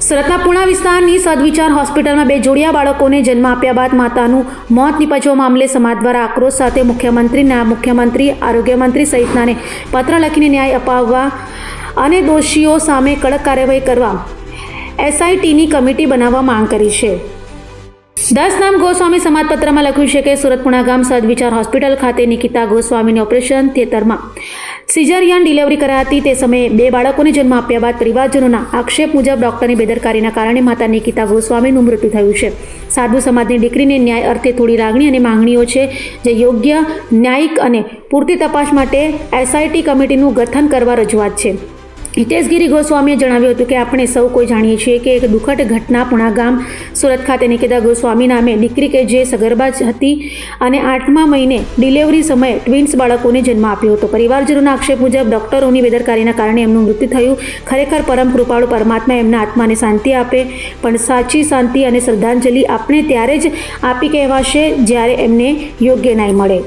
સુરતના પુણા વિસ્તારની સદવિચાર હોસ્પિટલમાં બે જોડિયા બાળકોને જન્મ આપ્યા બાદ માતાનું મોત નીપજવા મામલે સમાજ દ્વારા આક્રોશ સાથે મુખ્યમંત્રીના મુખ્યમંત્રી, આરોગ્યમંત્રી સહિતનાને પત્ર લખીને ન્યાય અપાવવા અને દોષીઓ સામે કડક કાર્યવાહી કરવા એસઆઈટીની કમિટી બનાવવા માંગ કરી છે. દસ નામ ગોસ્વામી સમાજપત્રમાં લખ્યું છે કે સુરત પુણા ગામ સદવિચાર હોસ્પિટલ ખાતે નિકિતા ગોસ્વામીને ઓપરેશન થિયેટરમાં સિઝરિયન ડિલિવરી કરાઈ હતી તે સમયે બે બાળકોને જન્મ આપ્યા બાદ પરિવારજનોના આક્ષેપ મુજબ ડોક્ટરની બેદરકારીના કારણે માતા નિકિતા ગોસ્વામીનું મૃત્યુ થયું છે. સાધુ સમાજની દીકરીને ન્યાય અર્થે થોડી લાગણી અને માંગણીઓ છે, જે યોગ્ય, ન્યાયિક અને પૂરતી તપાસ માટે એસઆઈટી કમિટીનું ગઠન કરવા રજૂઆત છે. હિતેશગીરી ગોસ્વામીએ જણાવ્યું હતું કે આપણે સૌ કોઈ જાણીએ છીએ કે એક દુઃખદ ઘટના પુણા ગામ સુરત ખાતે નિકેતા ગોસ્વામી નામે દીકરી કે જે સગર્ભા હતી અને આઠમા મહિને ડિલિવરી સમયે ટ્વિન્સ બાળકોને જન્મ આપ્યો હતો. પરિવારજનોના આક્ષેપ મુજબ ડોક્ટરોની બેદરકારીના કારણે એમનું મૃત્યુ થયું. ખરેખર પરમ કૃપાળુ પરમાત્મા એમના આત્માને શાંતિ આપે, પણ સાચી શાંતિ અને શ્રદ્ધાંજલિ આપણે ત્યારે જ આપી કહેવાશે જ્યારે એમને યોગ્ય ન્યાય મળે.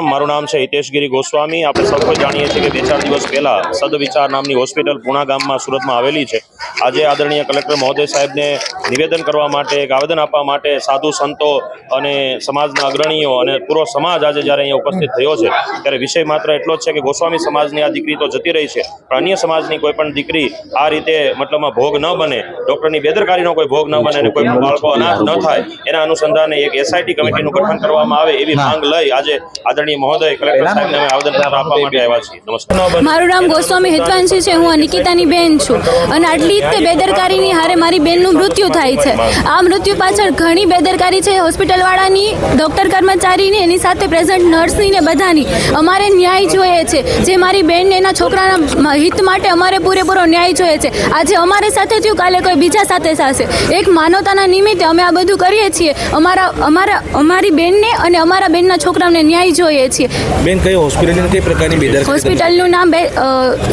મારું નામ છે હિતેશગીરી ગોસ્વામી. આપણે સૌ કોઈ જાણીએ છીએ કે બે ચાર દિવસ પહેલાં સદવિચાર નામની હોસ્પિટલ પૂણા ગામમાં સુરતમાં આવેલી છે. આજે આદરણીય કલેક્ટર મહોદય સાહેબને નિવેદન કરવા માટે, એક આવેદન આપવા માટે સાધુ સંતો અને સમાજના અગ્રણીઓ અને પૂરો સમાજ આજે જ્યારે અહીંયા ઉપસ્થિત થયો છે, ત્યારે વિષય માત્ર એટલો જ છે કે ગોસ્વામી સમાજની આ દીકરી તો જતી રહી છે, પણ અન્ય સમાજની કોઈ પણ દીકરી આ રીતે મતલબમાં ભોગ ન બને, ડૉક્ટરની બેદરકારીનો કોઈ ભોગ ન બને અને કોઈ બાળકો અનાથ ન થાય, એના અનુસંધાને એક એસઆઈટી કમિટીનું ગઠન કરવામાં આવે એવી માંગ લઈ આજે આદરણીય મહોદય કલેક્ટર સાહેબને અમે આવેદનપત્ર આપવા માટે આવ્યા છીએ. નમસ્કાર. મારું નામ ગોસ્વામી હિતવાંશી છે હું નિકિતાની બેન છું. અને આટલી જ તે બેદરકારીની હારે મારી બેનનું મૃત્યુ થાય છે. આ મૃત્યુ પાછળ ઘણી બેદરકારી છે હોસ્પિટલવાળાની ડૉક્ટર કર્મચારીની એની સાથે પ્રેઝન્ટ નર્સની ને બધાની. અમારે ન્યાય જોઈએ છે. જે મારી બેન એના છોકરાના હિત માટે અમારે પૂરેપૂરો ન્યાય જોઈએ છે. આજે અમારી સાથે થયું કાલે કોઈ બીજા સાથે થશે. એક માનવતાના નિમિત્તે અમે આ બધું કરીએ છીએ. અમારા અમારા અમારી બેનને અને અમારા બેનના છોકરાને ન્યાય જોઈએ. છીએ. બેન કઈ હોસ્પિટલની કઈ પ્રકારની બેદરકારી હોસ્પિટલનું નામ બે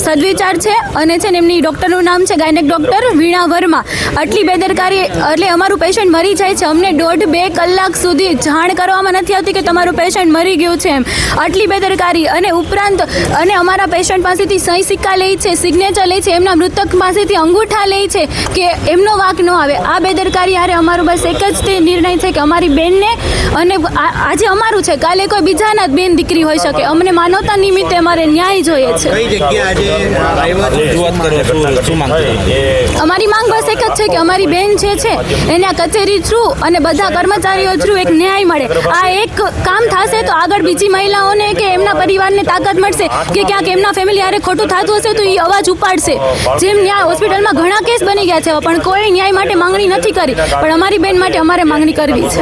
સદવિચાર છે અને છે ને એમની ડૉક્ટરનું નામ છે ગાયનેક ડૉક્ટર વીણા વર્મા. આટલી બેદરકારી એટલે અમારું પેશન્ટ મરી જાય છે. અમને દોઢ બે કલાક સુધી જાણ કરવામાં નથી આવતી કે તમારું પેશન્ટ મરી ગયું છે એમ. આટલી બેદરકારી અને ઉપરાંત અને અમારા પેશન્ટ પાસેથી સહી સિક્કા લે છે સિગ્નેચર લે છે એમના મૃતક પાસેથી અંગૂઠા લે છે કે એમનો વાંક ન આવે. આ બેદરકારી હારે અમારું બસ એક જ તે નિર્ણય છે કે અમારી બેનને અને આજે અમારું છે. કાલે કોઈ બીજાના જ બેન દીકરી હોઈ શકે. અમને માનવતા નિમિત્તે અમારે ન્યાય જોઈએ છે? અમારી માંગ બસ એક જ છે કે અમારી બેન જે છે એને કચેરી થ્રુ અને બધા કર્મચારીઓ થ્રુ એક ન્યાય મળે. આ એક કામ થશે તો આગળ બીજી મહિલાઓને કે એમના પરિવારને તાકાત મળશે કે ક્યાંક એમના ફેમિલી આરે ખોટું થતું હશે તો એ અવાજ ઉપાડશે. જેમ ન્યાય હોસ્પિટલમાં ઘણા કેસ બની ગયા છે પણ કોઈ ન્યાય માટે માંગણી નથી કરી. પણ અમારી બેન માટે અમારે માંગણી કરવી છે.